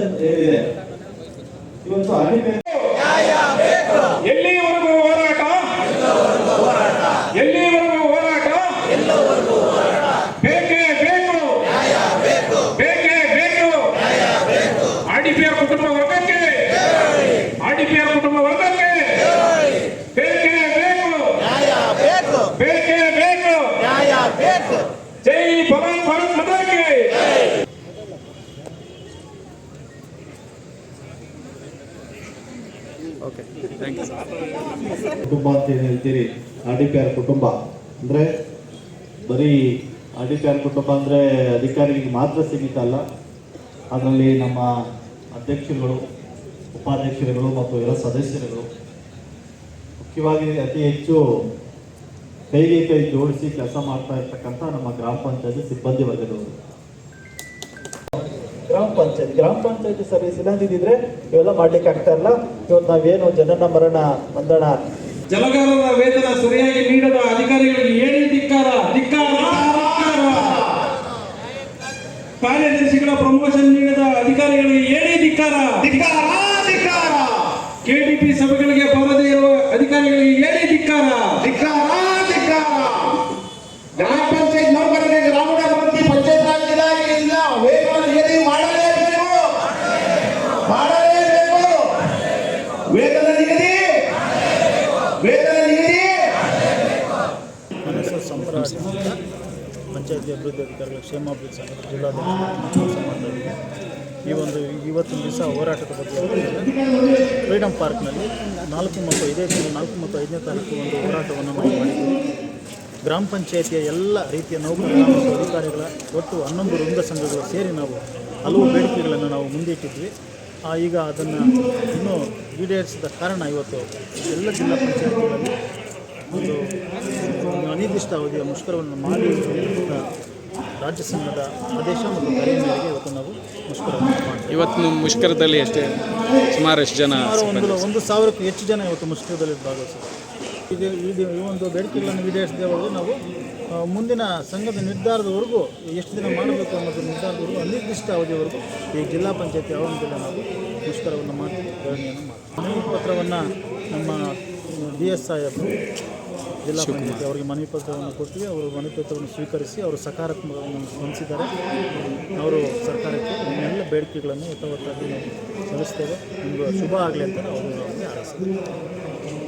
ಅಂತ ಹೇಳಿದೆ ಇವತ್ತು ಅಣಿಮೆ ಎಲ್ಲಿಯವರೆಗೂ ಹೋರಾಟ? ಎಲ್ಲಿಯವರೆಗೂ ಹೋರಾಟ? ಬೇಕೇ ಬೇಕು. ಬೇಕೇ ಬೇಕು. ಅಡಿಪಿಯ ಕುಟುಂಬ ವರ್ಗಕ್ಕೆ. ಅಡಿಪಿಯ ಕುಟುಂಬ ವರ್ಗಕ್ಕೆ. ಬೇಕೇ ಬೇಕು. ಬೇಕೇ ಬೇಕು. ಜೈ ಭಗವಾನ್ ಭರತ್ ಮದಕ್ಕೆ ಕುಟುಂಬ ಅಂತ ಏನು ಹೇಳ್ತೀರಿ? ಆರ್ ಡಿ ಪಿ ಆರ್ ಕುಟುಂಬ. ಅಂದರೆ ಬರೀ ಆರ್ ಡಿ ಪಿ ಆರ್ ಕುಟುಂಬ ಅಂದರೆ ಅಧಿಕಾರಿಗಳಿಗೆ ಮಾತ್ರ ಸೀಮಿತ ಅಲ್ಲ. ಅದರಲ್ಲಿ ನಮ್ಮ ಅಧ್ಯಕ್ಷರುಗಳು ಉಪಾಧ್ಯಕ್ಷರುಗಳು ಮತ್ತು ಎಲ್ಲ ಸದಸ್ಯರುಗಳು ಮುಖ್ಯವಾಗಿ ಅತಿ ಹೆಚ್ಚು ಕೈಗೆ ಕೈ ಜೋಡಿಸಿ ಕೆಲಸ ಮಾಡ್ತಾ ಇರ್ತಕ್ಕಂಥ ನಮ್ಮ ಗ್ರಾಮ ಪಂಚಾಯತಿ ಸಿಬ್ಬಂದಿ ವರ್ಗದವರು. ಗ್ರಾಮ ಪಂಚಾಯತ್, ಗ್ರಾಮ ಪಂಚಾಯತಿ ಸರ್ವಿಸ್ ಇಲ್ಲದಿದ್ದರೆ ಇವೆಲ್ಲ ಮಾಡ್ಲಿಕ್ಕೆ ಆಗ್ತಾ ಇಲ್ಲ ಇವತ್ತು ನಾವೇನು ಜನನ ಮರಣ, ಬಂಧನ. ಜಲಗಾರರ ವೇತನ ಸರಿಯಾಗಿ ನೀಡದ ಅಧಿಕಾರಿಗಳಿಗೆ ಏನೇ ಪಂಚಾಯತಿ ಅಭಿವೃದ್ಧಿ ಅಧಿಕಾರಿಗಳ, ಕ್ಷೇಮಾಭಿವೃದ್ಧಿ ಸಂಘದ ಜಿಲ್ಲಾಧ್ಯಕ್ಷ ಈ ಒಂದು ಇವತ್ತಿನ ದಿವಸ ಹೋರಾಟದ ಬಗ್ಗೆ ಫ್ರೀಡಮ್ ಪಾರ್ಕ್ನಲ್ಲಿ ನಾಲ್ಕು ಮತ್ತು ಐದೇ ತಿಂಗಳು, ನಾಲ್ಕು ಮತ್ತು ಐದನೇ ತಾರೀಕು ಒಂದು ಹೋರಾಟವನ್ನು ನಾವು ಮಾಡಿದ್ದೀವಿ ಗ್ರಾಮ ಪಂಚಾಯತಿಯ ಎಲ್ಲ ರೀತಿಯ ನೌಕರರ ಅಧಿಕಾರಿಗಳ ಒಟ್ಟು ಹನ್ನೊಂದು ವೃಂದ ಸಂಘಗಳು ಸೇರಿ ನಾವು ಹಲವು ಬೇಡಿಕೆಗಳನ್ನು ನಾವು ಮುಂದಿಟ್ಟಿದ್ವಿ. ಈಗ ಅದನ್ನು ಇನ್ನೂ ಈಡೇರಿಸಿದ ಕಾರಣ ಇವತ್ತು ಎಲ್ಲ ಜಿಲ್ಲಾ ಪಂಚಾಯತಿಗಳಲ್ಲಿ ಒಂದು ಒಂದು ಅನಿರ್ದಿಷ್ಟ ಅವಧಿಯ ಮುಷ್ಕರವನ್ನು ಮಾಡಿ ರಾಜ್ಯ ಸಂಘದ ಆದೇಶ ಮತ್ತು ಕರೆಯ ಮೇರೆಗೆ ಇವತ್ತು ನಾವು ಮುಷ್ಕರ ಇವತ್ತು ಮುಷ್ಕರದಲ್ಲಿ ಎಷ್ಟೇ ಸುಮಾರು ಎಷ್ಟು ಜನ ಒಂದು ಒಂದು ಸಾವಿರಕ್ಕೂ ಹೆಚ್ಚು ಜನ ಇವತ್ತು ಮುಷ್ಕರದಲ್ಲಿ ಭಾಗವಹಿಸಿದ್ದಾರೆ. ಇದು ಈ ಒಂದು ಬೇಡಿಕೆಗಳನ್ನು ಈಡೇರಿಸಿದೆ ಹೋದರೆ ನಾವು ಮುಂದಿನ ಸಂಘದ ನಿರ್ಧಾರದವರೆಗೂ ಎಷ್ಟು ದಿನ ಮಾಡಬೇಕು ಅನ್ನೋದು ನಿರ್ಧಾರದವರೆಗೂ ಅನಿರ್ದಿಷ್ಟ ಅವಧಿವರೆಗೂ ಈ ಜಿಲ್ಲಾ ಪಂಚಾಯತಿ ಆವರಣದಲ್ಲಿ ನಾವು ಮುಷ್ಕರವನ್ನು ಮಾಡಿ ಧರಣಿಯನ್ನು ಮಾಡ್ತೀವಿ. ಮನವಿ ಪತ್ರವನ್ನು ನಮ್ಮ ಡಿ ಎಸ್ ಸಾಹೇಬರು ಜಿಲ್ಲಾ ಪಂಚಾಯತಿ ಅವರಿಗೆ ಮನವಿ ಪತ್ರವನ್ನು ಕೊಡ್ತೀವಿ. ಅವರು ಮನವಿ ಪತ್ರವನ್ನು ಸ್ವೀಕರಿಸಿ ಅವರು ಸಕಾರಾತ್ಮಕವನ್ನು ಸ್ಪಂದಿಸಿದ್ದಾರೆ. ಅವರು ಸರ್ಕಾರಕ್ಕೆ ಎಲ್ಲ ಬೇಡಿಕೆಗಳನ್ನು ಯಥಾವತ್ತಾಗಿ ನಾವು ಸಲ್ಲಿಸ್ತೇವೆ. ನಿಮಗೆ ಶುಭ ಆಗಲಿ ಅಂತ ನಾವು ಅವರಿಗೆ